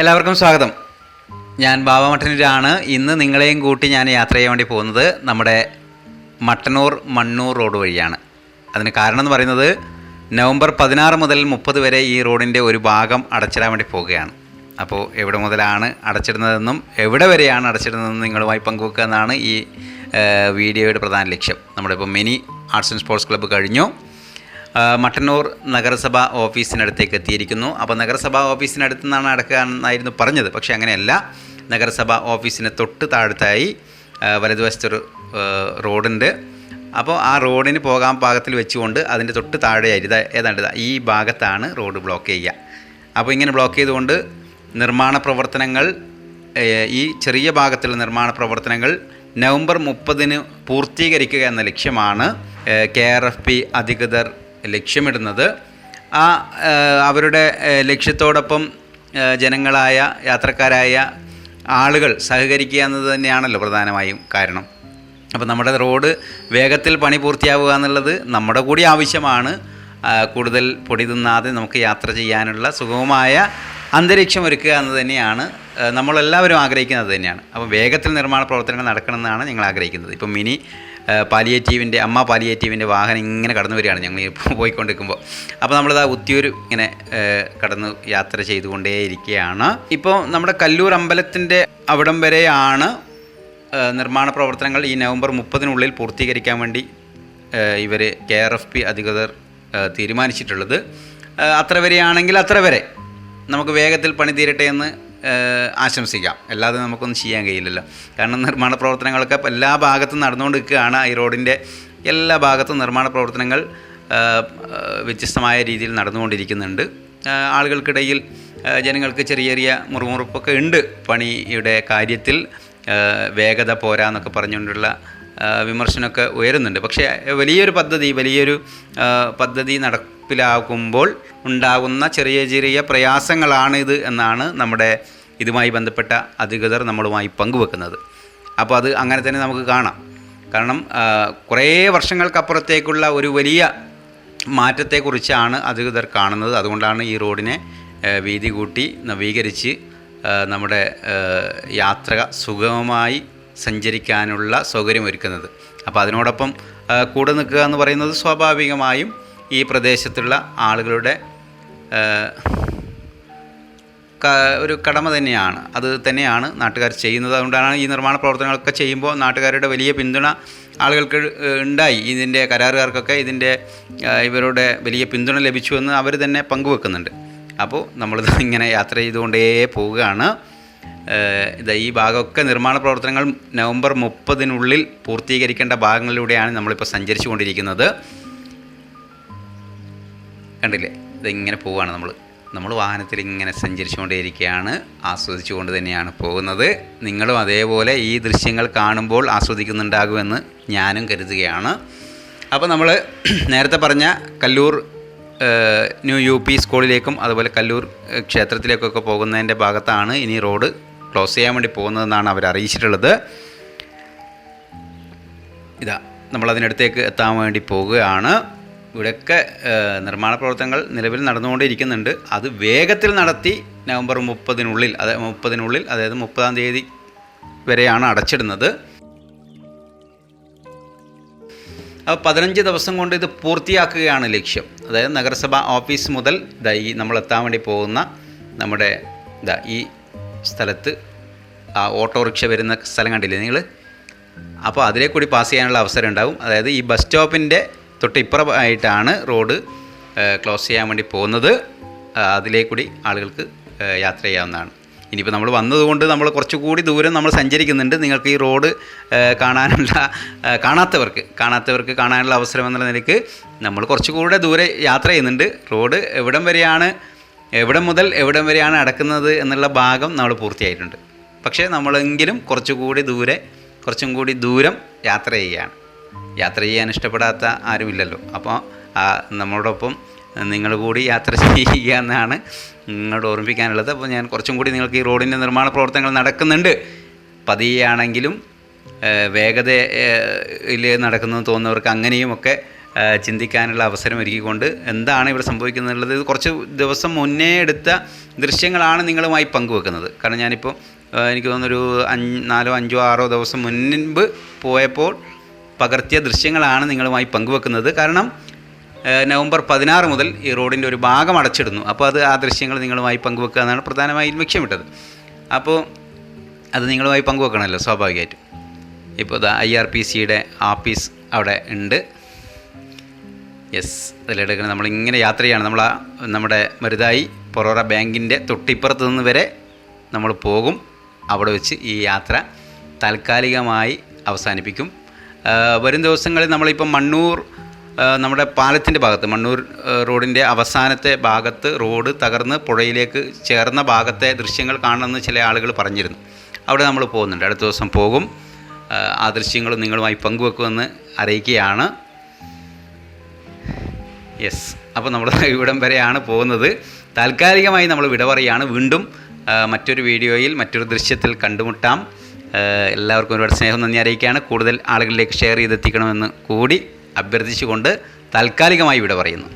എല്ലാവർക്കും സ്വാഗതം. ഞാൻ ബാബ മട്ടന്നൂരാണ് ഇന്ന് നിങ്ങളെയും കൂട്ടി ഞാൻ യാത്ര ചെയ്യാൻ വേണ്ടി പോകുന്നത് നമ്മുടെ മട്ടന്നൂർ മണ്ണൂർ റോഡ് വഴിയാണ്. അതിന് കാരണം എന്ന് പറയുന്നത് നവംബർ പതിനാറ് മുതൽ മുപ്പത് വരെ ഈ റോഡിന്റെ ഒരു ഭാഗം അടച്ചിടാൻ വേണ്ടി പോവുകയാണ് അപ്പോൾ എവിടെ മുതലാണ് അടച്ചിടുന്നതെന്നും എവിടെ വരെയാണ് അടച്ചിടുന്നതെന്നും നിങ്ങളുമായി പങ്കുവെക്കുക എന്നാണ് ഈ വീഡിയോയുടെ പ്രധാന ലക്ഷ്യം. നമ്മുടെ ഇപ്പോൾ mini arts and sports club കഴിഞ്ഞു. മട്ടന്നൂർ നഗരസഭ ഓഫീസിനടുത്തേക്ക് എത്തിയിരിക്കുന്നു. അപ്പോൾ നഗരസഭ ഓഫീസിനടുത്ത് നിന്നാണ് അടക്കാനായിരുന്നു പറഞ്ഞത്. പക്ഷേ അങ്ങനെയല്ല. നഗരസഭ ഓഫീസിന് തൊട്ട് താഴത്തായി വലതുവശത്തൊരു റോഡുണ്ട്. അപ്പോൾ ആ റോഡിന് പോകാൻ പാകത്തിൽ വെച്ചുകൊണ്ട് അതിന്റെ തൊട്ട് താഴെയായി ഇതാ ഏതാണ്ട് ഈ ഭാഗത്താണ് റോഡ് ബ്ലോക്ക് ചെയ്യുക. അപ്പോൾ ഇങ്ങനെ ബ്ലോക്ക് ചെയ്തുകൊണ്ട് നിർമ്മാണ പ്രവർത്തനങ്ങൾ ഈ ചെറിയ ഭാഗത്തുള്ള നിർമ്മാണ പ്രവർത്തനങ്ങൾ നവംബർ മുപ്പതിന് പൂർത്തീകരിക്കുക എന്ന ലക്ഷ്യമാണ് കെ ആർ എഫ് പി അധികൃതർ ലക്ഷ്യമിടുന്നത്. ആ അവരുടെ ലക്ഷ്യത്തോടൊപ്പം ജനങ്ങളായ യാത്രക്കാരായ ആളുകൾ സഹകരിക്കുക എന്നത് തന്നെയാണല്ലോ പ്രധാനമായും കാരണം. അപ്പോൾ നമ്മുടെ റോഡ് വേഗത്തിൽ പണി പൂർത്തിയാവുക എന്നുള്ളത് നമ്മുടെ കൂടി ആവശ്യമാണ്. കൂടുതൽ പൊടി തിന്നാതെ നമുക്ക് യാത്ര ചെയ്യാനുള്ള സുഗമമായ അന്തരീക്ഷം ഒരുക്കുക എന്ന് തന്നെയാണ്. നമ്മളെല്ലാവരും ആഗ്രഹിക്കുന്നത് തന്നെയാണ്. അപ്പോൾ വേഗത്തിൽ നിർമ്മാണ പ്രവർത്തനങ്ങൾ നടക്കണമെന്നാണ് ഞങ്ങൾ ആഗ്രഹിക്കുന്നത്. ഇപ്പം മിനി പാലിയേറ്റീവിന്റെ അമ്മ പാലിയേറ്റീവിന്റെ വാഹനം ഇങ്ങനെ കടന്നു വരികയാണ് ഞങ്ങൾ പോയിക്കൊണ്ടിരിക്കുമ്പോൾ അപ്പോൾ നമ്മളിതാ ഉത്തിയൂർ ഇങ്ങനെ ആ, കടന്ന് യാത്ര ചെയ്തുകൊണ്ടേയിരിക്കുകയാണ്. ഇപ്പോൾ നമ്മുടെ കല്ലൂർ അമ്പലത്തിന്റെ അവിടം വരെയാണ് നിർമ്മാണ പ്രവർത്തനങ്ങൾ ഈ നവംബർ മുപ്പതിനുള്ളിൽ പൂർത്തീകരിക്കാൻ വേണ്ടി ഇവർ കെ ആർ എഫ് പി അധികൃതർ തീരുമാനിച്ചിട്ടുള്ളത്. അത്ര വരെയാണെങ്കിൽ അത്ര വരെ. നമുക്ക് വേഗത്തിൽ പണി തീരട്ടെ എന്ന് ആശംസിക്കാം. അല്ലാതെ നമുക്കൊന്നും ചെയ്യാൻ കഴിയില്ലല്ലോ. കാരണം നിർമ്മാണ പ്രവർത്തനങ്ങളൊക്കെ എല്ലാ ഭാഗത്തും നടന്നുകൊണ്ട് നിൽക്കുകയാണ് ഈ റോഡിന്റെ എല്ലാ ഭാഗത്തും നിർമ്മാണ പ്രവർത്തനങ്ങൾ വ്യത്യസ്തമായ രീതിയിൽ നടന്നുകൊണ്ടിരിക്കുന്നുണ്ട്. ആളുകൾക്കിടയിൽ ജനങ്ങൾക്ക് ചെറിയ ചെറിയ മുറുമുറുപ്പൊക്കെ ഉണ്ട്. പണിയുടെ കാര്യത്തിൽ വേഗത പോരാ എന്നൊക്കെ പറഞ്ഞുകൊണ്ടുള്ള വിമർശനമൊക്കെ ഉയരുന്നുണ്ട്. പക്ഷേ വലിയൊരു പദ്ധതി വലിയൊരു പദ്ധതി നടപ്പിലാകുമ്പോൾ ഉണ്ടാകുന്ന ചെറിയ ചെറിയ പ്രയാസങ്ങളാണ് ഇത് എന്നാണ് നമ്മുടെ ഇതുമായി ബന്ധപ്പെട്ട അധികൃതർ നമ്മളുമായി പങ്കുവെക്കുന്നത്. അപ്പോൾ അത് അങ്ങനെ തന്നെ നമുക്ക് കാണാം. കാരണം കുറേ വർഷങ്ങൾക്കപ്പുറത്തേക്കുള്ള ഒരു വലിയ മാറ്റത്തെക്കുറിച്ചാണ് അധികൃതർ കാണുന്നത്. അതുകൊണ്ടാണ് ഈ റോഡിനെ വീതി കൂട്ടി നവീകരിച്ച് നമ്മുടെ യാത്ര സുഗമമായി സഞ്ചരിക്കാനുള്ള സൗകര്യമൊരുക്കുന്നത് അപ്പോൾ അതിനോടൊപ്പം കൂടെ നിൽക്കുക എന്ന് പറയുന്നത് സ്വാഭാവികമായും ഈ പ്രദേശത്തുള്ള ആളുകളുടെ ഒരു കടമ തന്നെയാണ്. അത് തന്നെയാണ് നാട്ടുകാർ ചെയ്യുന്നത്. അതുകൊണ്ടാണ് ഈ നിർമ്മാണ പ്രവർത്തനങ്ങളൊക്കെ ചെയ്യുമ്പോൾ നാട്ടുകാരുടെ വലിയ പിന്തുണ ആളുകൾക്ക് ഉണ്ടായി. ഇതിന്റെ കരാറുകാർക്കൊക്കെ ഇതിന്റെ ഇവരുടെ വലിയ പിന്തുണ ലഭിച്ചു എന്ന് അവർ തന്നെ പങ്കുവെക്കുന്നുണ്ട്. അപ്പോൾ നമ്മളിത് ഇങ്ങനെ യാത്ര ചെയ്തുകൊണ്ടേ പോവുകയാണ്. ഈ ഭാഗമൊക്കെ നിർമ്മാണ പ്രവർത്തനങ്ങൾ നവംബർ മുപ്പതിനുള്ളിൽ പൂർത്തീകരിക്കേണ്ട ഭാഗങ്ങളിലൂടെയാണ് നമ്മളിപ്പോൾ സഞ്ചരിച്ചു കൊണ്ടിരിക്കുന്നത് കണ്ടില്ലേ? ഇതിങ്ങനെ പോവുകയാണ് നമ്മൾ നമ്മൾ വാഹനത്തിൽ ഇങ്ങനെ സഞ്ചരിച്ചുകൊണ്ടേയിരിക്കുകയാണ്. ആസ്വദിച്ചുകൊണ്ട് തന്നെയാണ് പോകുന്നത്. നിങ്ങളും അതേപോലെ ഈ ദൃശ്യങ്ങൾ കാണുമ്പോൾ ആസ്വദിക്കുന്നുണ്ടാകുമെന്ന് ഞാനും കരുതുകയാണ്. അപ്പോൾ നമ്മൾ നേരത്തെ പറഞ്ഞ കല്ലൂർ ന്യൂ യു പി സ്കൂളിലേക്കും അതുപോലെ കല്ലൂർ ക്ഷേത്രത്തിലേക്കൊക്കെ പോകുന്നതിന്റെ ഭാഗത്താണ് ഇനി റോഡ് ക്ലോസ് ചെയ്യാൻ വേണ്ടി പോകുന്നതെന്നാണ് അവർ അറിയിച്ചിട്ടുള്ളത്. ഇതാ നമ്മളതിനടുത്തേക്ക് എത്താൻ വേണ്ടി പോവുകയാണ് ഇവിടെയൊക്കെ നിർമ്മാണ പ്രവർത്തനങ്ങൾ നിലവിൽ നടന്നുകൊണ്ടിരിക്കുന്നുണ്ട്. അത് വേഗത്തിൽ നടത്തി നവംബർ മുപ്പതിനുള്ളിൽ അതായത് മുപ്പതിനുള്ളിൽ അതായത് മുപ്പതാം തീയതി വരെയാണ് അടച്ചിടുന്നത്. അപ്പോൾ പതിനഞ്ച് ദിവസം കൊണ്ട് ഇത് പൂർത്തിയാക്കുകയാണ് ലക്ഷ്യം. അതായത് നഗരസഭാ ഓഫീസ് മുതൽ ഇതാ ഈ നമ്മൾ എത്താൻ വേണ്ടി പോകുന്ന നമ്മുടെ ഇതാ ഈ സ്ഥലത്ത് ആ ഓട്ടോറിക്ഷ വരുന്ന സ്ഥലം കണ്ടില്ലേ നിങ്ങൾ? അപ്പോൾ അതിലെ കൂടി പാസ് ചെയ്യാനുള്ള അവസരം ഉണ്ടാവും. അതായത് ഈ ബസ് സ്റ്റോപ്പിന്റെ തൊട്ട് ഇപ്പുറമായിട്ടാണ് റോഡ് ക്ലോസ് ചെയ്യാൻ വേണ്ടി പോകുന്നത്. അതിലേ കൂടി ആളുകൾക്ക് യാത്ര ചെയ്യാവുന്നതാണ്. ഇനിയിപ്പോൾ നമ്മൾ വന്നതുകൊണ്ട് നമ്മൾ കുറച്ചുകൂടി ദൂരം നമ്മൾ സഞ്ചരിക്കുന്നുണ്ട്. നിങ്ങൾക്ക് ഈ റോഡ് കാണാനുള്ള കാണാത്തവർക്ക് കാണാത്തവർക്ക് കാണാനുള്ള അവസരം എന്നുള്ള നിലയ്ക്ക് നമ്മൾ കുറച്ചുകൂടെ ദൂരെ യാത്ര ചെയ്യുന്നുണ്ട്. റോഡ് എവിടം വരെയാണ് എവിടം മുതൽ എവിടം വരെയാണ് അടക്കുന്നത് എന്നുള്ള ഭാഗം നമ്മൾ പൂർത്തിയായിട്ടുണ്ട്. പക്ഷേ നമ്മളെങ്കിലും കുറച്ചുകൂടി ദൂരെ കുറച്ചും കൂടി ദൂരം യാത്ര ചെയ്യുകയാണ്. യാത്ര ചെയ്യാൻ ഇഷ്ടപ്പെടാത്ത ആരുമില്ലല്ലോ. അപ്പോൾ നമ്മളോടൊപ്പം നിങ്ങൾ കൂടി യാത്ര ചെയ്യുക എന്നാണ് നിങ്ങളോട് ഓർമ്മിപ്പിക്കാനുള്ളത്. അപ്പോൾ ഞാൻ കുറച്ചും കൂടി നിങ്ങൾക്ക് ഈ റോഡിന്റെ നിർമ്മാണ പ്രവർത്തനങ്ങൾ നടക്കുന്നുണ്ട്. പതിയാണെങ്കിലും വേഗതയിൽ നടക്കുന്നു തോന്നുന്നവർക്ക് അങ്ങനെയുമൊക്കെ ചിന്തിക്കാനുള്ള അവസരം ഒരുക്കിക്കൊണ്ട് എന്താണ് ഇവിടെ സംഭവിക്കുന്നത് എന്നുള്ളത് കുറച്ച് ദിവസം മുന്നേ എടുത്ത ദൃശ്യങ്ങളാണ് നിങ്ങളുമായി പങ്കുവെക്കുന്നത്. കാരണം ഞാനിപ്പോൾ എനിക്ക് തോന്നുന്നൊരു അഞ്ച് നാലോ അഞ്ചോ ആറോ ദിവസം മുൻപ് പോയപ്പോൾ പകർത്തിയ ദൃശ്യങ്ങളാണ് നിങ്ങളുമായി പങ്കുവെക്കുന്നത്. കാരണം നവംബർ പതിനാറ് മുതൽ ഈ റോഡിന്റെ ഒരു ഭാഗം അടച്ചിടുന്നു. അപ്പോൾ അത് ആ ദൃശ്യങ്ങൾ നിങ്ങളുമായി പങ്കുവെക്കുക എന്നാണ് പ്രധാനമായും ലക്ഷ്യമിട്ടത് അപ്പോൾ അത് നിങ്ങളുമായി പങ്കുവെക്കണമല്ലോ സ്വാഭാവികമായിട്ടും. ഇപ്പോൾ ദാ ഐ ആർ പി സിയുടെ ആഫീസ് അവിടെ ഉണ്ട്. യെസ് അതിലെടുക്കണം നമ്മളിങ്ങനെ യാത്ര ചെയ്യാണ് നമ്മൾ നമ്മുടെ മരുതായി പൊറോറ ബാങ്കിന്റെ തൊട്ടിപ്പുറത്ത് നിന്ന് വരെ നമ്മൾ പോകും. അവിടെ വെച്ച് ഈ യാത്ര താൽക്കാലികമായി അവസാനിപ്പിക്കും. വരും ദിവസങ്ങളിൽ നമ്മളിപ്പം മണ്ണൂർ നമ്മുടെ പാലത്തിന്റെ ഭാഗത്ത് മണ്ണൂർ റോഡിന്റെ അവസാനത്തെ ഭാഗത്ത് റോഡ് തകർന്ന് പുഴയിലേക്ക് ചേർന്ന ഭാഗത്തെ ദൃശ്യങ്ങൾ കാണണമെന്ന് ചില ആളുകൾ പറഞ്ഞിരുന്നു. അവിടെ നമ്മൾ പോകുന്നുണ്ട്. അടുത്ത ദിവസം പോകും. ആ ദൃശ്യങ്ങളും നിങ്ങളുമായി പങ്കുവെക്കുമെന്ന് അറിയിക്കുകയാണ്. യെസ് അപ്പോൾ നമ്മൾ ഇവിടം വരെയാണ് പോകുന്നത്. താൽക്കാലികമായി നമ്മൾ വിട പറയുകയാണ് വീണ്ടും മറ്റൊരു വീഡിയോയിൽ മറ്റൊരു ദൃശ്യത്തിൽ കണ്ടുമുട്ടാം. എല്ലാവർക്കും ഒരുപാട് സ്നേഹം നന്ദി അറിയിക്കുകയാണ്. കൂടുതൽ ആളുകളിലേക്ക് ഷെയർ ചെയ്തെത്തിക്കണമെന്ന് കൂടി അഭ്യർത്ഥിച്ചുകൊണ്ട് താൽക്കാലികമായി വിട പറയുന്നു.